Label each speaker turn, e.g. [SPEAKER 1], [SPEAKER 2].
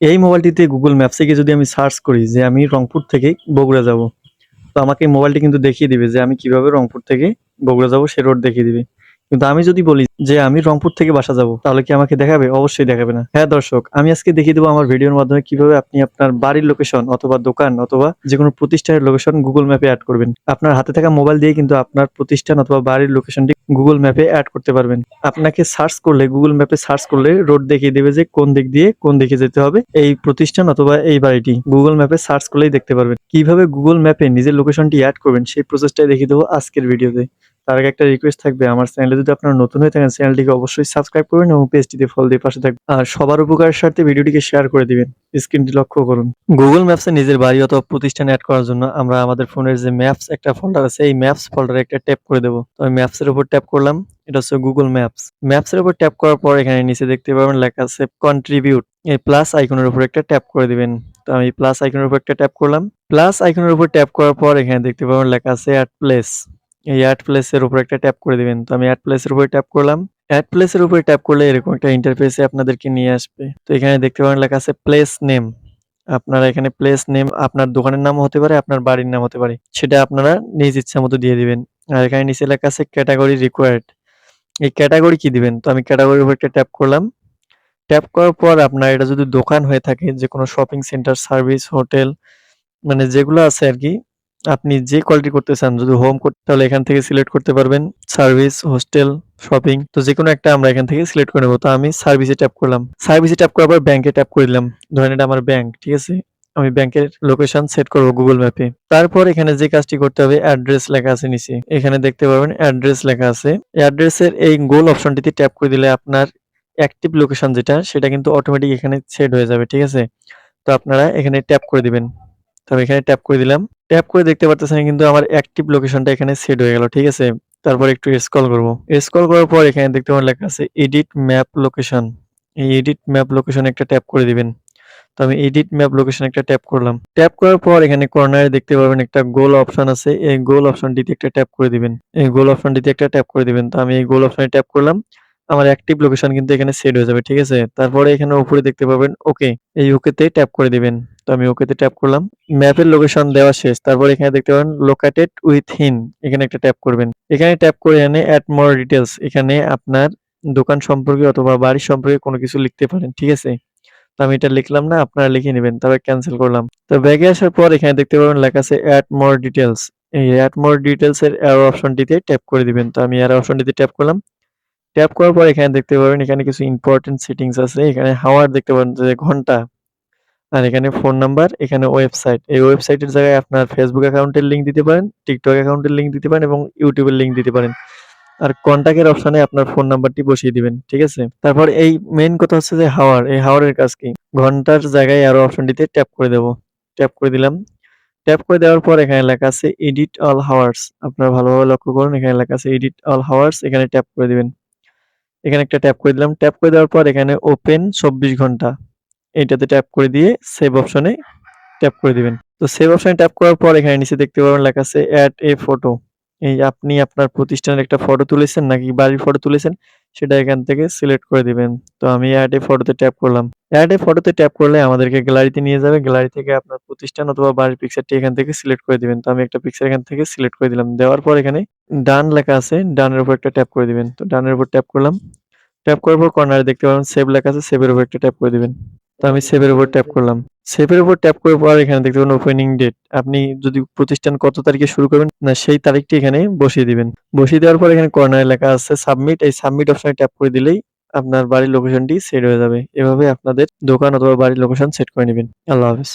[SPEAKER 1] এই মোবাইলটিতে গুগল ম্যাপসে যদি আমি সার্চ করি যে আমি রংপুর থেকে বগুড়া যাব, তো আমাকে মোবাইলটি কিন্তু দেখিয়ে দিবে যে আমি কীভাবে রংপুর থেকে বগুড়া যাব, সে রোড দেখিয়ে দিবে। কিন্তু আমি যদি বলি যে আমি রংপুর থেকে বাসা যাব, তাহলে কি আমাকে দেখাবে? অবশ্যই দেখাবে না। হ্যাঁ দর্শক, আমি আজকে দেখিয়ে দেবো আমার ভিডিওর মাধ্যমে কীভাবে আপনি আপনার বাড়ির লোকেশন অথবা দোকান অথবা যে কোনো প্রতিষ্ঠানের লোকেশন গুগল ম্যাপে অ্যাড করবেন। আপনার হাতে থাকা মোবাইল দিয়ে কিন্তু আপনার প্রতিষ্ঠান অথবা বাড়ির লোকেশনটি গুগল ম্যাপে অ্যাড করতে পারবেন। আপনাকে সার্চ করলে গুগল ম্যাপে সার্চ করলে রোড দেখিয়ে দেবে যে কোন দিক দিয়ে কোন দিকে যেতে হবে এই প্রতিষ্ঠান অথবা এই বাড়িটি। গুগল ম্যাপে সার্চ করলেই দেখতে পারবেন। কীভাবে গুগল ম্যাপে নিজের লোকেশনটি অ্যাড করবেন, সেই প্রসেসটাই দেখিয়ে দেবো আজকের ভিডিওতে তার আগে একটা রিকোয়েস্ট থাকবে, আমার চ্যানেলে যদি আপনারা নতুন হয়ে থাকেন চ্যানেলটিকে অবশ্যই সাবস্ক্রাইব করবেন এবং পেজটিতে ফল দিয়ে পাশে থাকবেন। আর সবার উপকারের স্বার্থে ভিডিওটিকে শেয়ার করে দিবেন স্ক্রিনটি লক্ষ্য করুন। গুগল ম্যাপসে নিজের বাড়ি অথবা প্রতিষ্ঠান অ্যাড করার জন্য আমরা আমাদের ফোনের যে ম্যাপস একটা ফোল্ডার আছে, এই ম্যাপস ফোল্ডারে একটা ট্যাপ করে দেবো। তো আমি ম্যাপসের উপর ট্যাপ করলাম, এটা হচ্ছে গুগল ম্যাপস ম্যাপসের উপর ট্যাপ করার পর এখানে নিচে দেখতে পাবেন লেখা আছে কন্ট্রিবিউট এই প্লাস আইকনের উপর একটা ট্যাপ করে দিবেন। তো আমি প্লাস আইকনের উপর একটা ট্যাপ করলাম। প্লাস আইকনের উপর ট্যাপ করার পর এখানে দেখতে পাবেন লেখা আছে অ্যাড প্লেস এই অ্যাড প্লেসের উপর একটা ট্যাপ করে দিবেন। তো আমি অ্যাড প্লেসের উপরে ট্যাপ করলাম। অ্যাড প্লেসের উপরে ট্যাপ করলে এরকম একটা ইন্টারফেসে আপনাদেরকে নিয়ে আসবে। তো এখানে দেখতে পাবেন লেখা আছে প্লেস নেম আপনারা এখানে প্লেস নেম আপনার দোকানের নাম হতে পারে, আপনার বাড়ির নাম হতে পারে। সেটা আপনারা নিজ ইচ্ছা মতো দিয়ে দিবেন। আর এখানে নিচে লেখা আছে ক্যাটাগরি রিকোয়ার্ড এই ক্যাটাগরি কি দিবেন? তো আমি ক্যাটাগরির উপর একটা ট্যাপ করলাম। ট্যাপ করার পর আপনার এটা যদি দোকান হয়ে থাকে যে কোনো শপিং সেন্টার সার্ভিস হোটেল মানে যেগুলো আছে আর কি আপনি যে কোয়ালিটি করতে চান, যদি হোম করতে তাহলে এখান থেকে সিলেক্ট করতে পারবেন সার্ভিস হোস্টেল শপিং তো যে কোনো একটা আমরা এখান থেকে সিলেক্ট করে নেব। তো আমি সার্ভিসে ট্যাপ করলাম। সার্ভিসে ট্যাপ করার পর ব্যাংকে ট্যাপ করে দিলাম। ধরেন এটা আমার ব্যাংক ঠিক আছে? আমি ব্যাংকের লোকেশন সেট করব গুগল ম্যাপে তারপর এখানে যে কাজটি করতে হবে অ্যাড্রেস লেখা আছে নিচে। এখানে দেখতে পাবেন অ্যাড্রেস লেখা আছে। অ্যাড্রেসের এই গোল অপশনটিতে ট্যাপ করে দিলে আপনার অ্যাক্টিভ লোকেশন যেটা, সেটা কিন্তু অটোমেটিক এখানে সেট হয়ে যাবে, ঠিক আছে? তো আপনারা এখানে ট্যাপ করে দিবেন। তো আমি এখানে ট্যাপ করে দিলাম। ট্যাপ করে দেখতে পারতেছেন কিন্তু আমার অ্যাক্টিভ লোকেশনটা এখানে সেট হয়ে গেল, ঠিক আছে? তারপর একটু স্ক্রল করব। স্ক্রল করার পর এখানে দেখতে পাবেন লেখা আছে এডিট ম্যাপ লোকেশন এই এডিট ম্যাপ লোকেশন একটা ট্যাপ করে দিবেন। তো আমি এডিট ম্যাপ লোকেশন একটা ট্যাপ করলাম। ট্যাপ করার পর এখানে কর্নারে দেখতে পাবেন একটা গোল অপশন আছে। এই গোল অপশনটিতে একটা ট্যাপ করে দিবেন। এই গোল অপশনটিতে একটা ট্যাপ করে দিবেন। তো আমি এই গোল অপশনে ট্যাপ করলাম। আমার অ্যাক্টিভ লোকেশন কিন্তু এখানে সেট হয়ে যাবে, ঠিক আছে? তারপরে এখানে উপরে দেখতে পাবেন ওকে এই ওকেতে ট্যাপ করে দিবেন। তো আমি ওকেতে ট্যাপ করলাম ম্যাপের লোকেশন দেওয়া শেষ। তারপর এখানে দেখতে পাবেন লোকেটেড উইথ হিন এখানে একটা ট্যাপ করবেন। এখানে ট্যাপ করে এখানে অ্যাড মোর ডিটেলস এখানে আপনার দোকান সম্পর্কে অথবা বাড়ি সম্পর্কে কোনো কিছু লিখতে পারেন, ঠিক আছে? তো আমি এটা লিখলাম না, আপনারা লিখে নেবেন তবে ক্যান্সেল করলাম। তো ব্যাগে আসার পর এখানে দেখতে পাবেন, লেখা আছে অ্যাড মোর ডিটেলস এই অ্যাড মোর ডিটেলস এর অপশনটিতে ট্যাপ করে দিবেন। তো আমি অ্যারো অপশনটিতে ট্যাপ করলাম ট্যাপ করার পর এখানে দেখতে পাবেন, এখানে কিছু ইম্পর্টেন্ট সেটিংস আছে। এখানে হাওয়ার দেখতে পাবেন, যে ঘণ্টা। আর এখানে ফোন নাম্বার এখানে ওয়েবসাইট এই ওয়েবসাইটের জায়গায় আপনার ফেসবুক অ্যাকাউন্টের লিঙ্ক দিতে পারেন টিকটক অ্যাকাউন্টের লিংক দিতে পারেন এবং ইউটিউবের লিংক দিতে পারেন। আর কন্টাক্টের অপশনে আপনার ফোন নাম্বারটি বসিয়ে দিবেন, ঠিক আছে? তারপর এই মেইন কথা হচ্ছে যে হাওয়ার, এই হাওয়ারের কাজ কি? ঘণ্টার জায়গায় আরও অপশনটিতে ট্যাপ করে দেব। ট্যাপ করে দিলাম। ট্যাপ করে দেওয়ার পর এখানে লেখা আছে এডিট অল হাওয়ার্স আপনারা ভালোভাবে লক্ষ্য করুন, এখানে লেখা আছে এডিট অল হাওয়ার্স এখানে ট্যাপ করে দিবেন। এখানে একটা ট্যাপ করে দিলাম। ট্যাপ করে দেওয়ার পর এখানে ওপেন চব্বিশ ঘণ্টা। এটাতে ট্যাপ করে দিয়ে সেভ অপশনে ট্যাপ করে দিবেন। তো সেভ অপশনে ট্যাপ করার পর এখানে নিচে দেখতে পাবেন লেখা আছে অ্যাড এ ফটো এই আপনি আপনার প্রতিষ্ঠানের একটা ফটো তুলেছেন নাকি বাড়ির ফটো তুলেছেন? সেটা এখান থেকে সিলেক্ট করে দিবেন। তো আমি অ্যাড এ ফটোতে ট্যাপ করলাম। অ্যাড এ ফটোতে ট্যাপ করলে আমাদেরকে গ্যালারিতে নিয়ে যাবে। গ্যালারি থেকে আপনার প্রতিষ্ঠান অথবা বাড়ির পিকচারটি এখান থেকে সিলেক্ট করে দিবেন। তো আমি একটা পিকচার এখান থেকে সিলেক্ট করে দিলাম। দেওয়ার পর এখানে ডান লেখা আছে। ডানের উপর একটা ট্যাপ করে দিবেন। তো ডানের উপর ট্যাপ করলাম। ট্যাপ করার পর কর্নারে দেখতে পাবেন সেভ লেখা আছে। সেভের উপর একটা ট্যাপ করে দিবেন। তো আমি সেভের উপর ট্যাপ করলাম। সেভের উপর ট্যাপ করার পর এখানে দেখতে পাবেন ওপেনিং ডেট আপনি যদি প্রতিষ্ঠান কত তারিখে শুরু করবেন, না সেই তারিখটি এখানে বসিয়ে দিবেন। বসিয়ে দেওয়ার পর এখানে কর্নারে লেখা আছে সাবমিট এই সাবমিট অপশনে ট্যাপ করে দিলেই আপনার বাড়ির লোকেশনটি সেট হয়ে যাবে। এভাবে আপনাদের দোকান অথবা বাড়ির লোকেশন সেট করে নেবেন। আল্লাহ হাফেজ।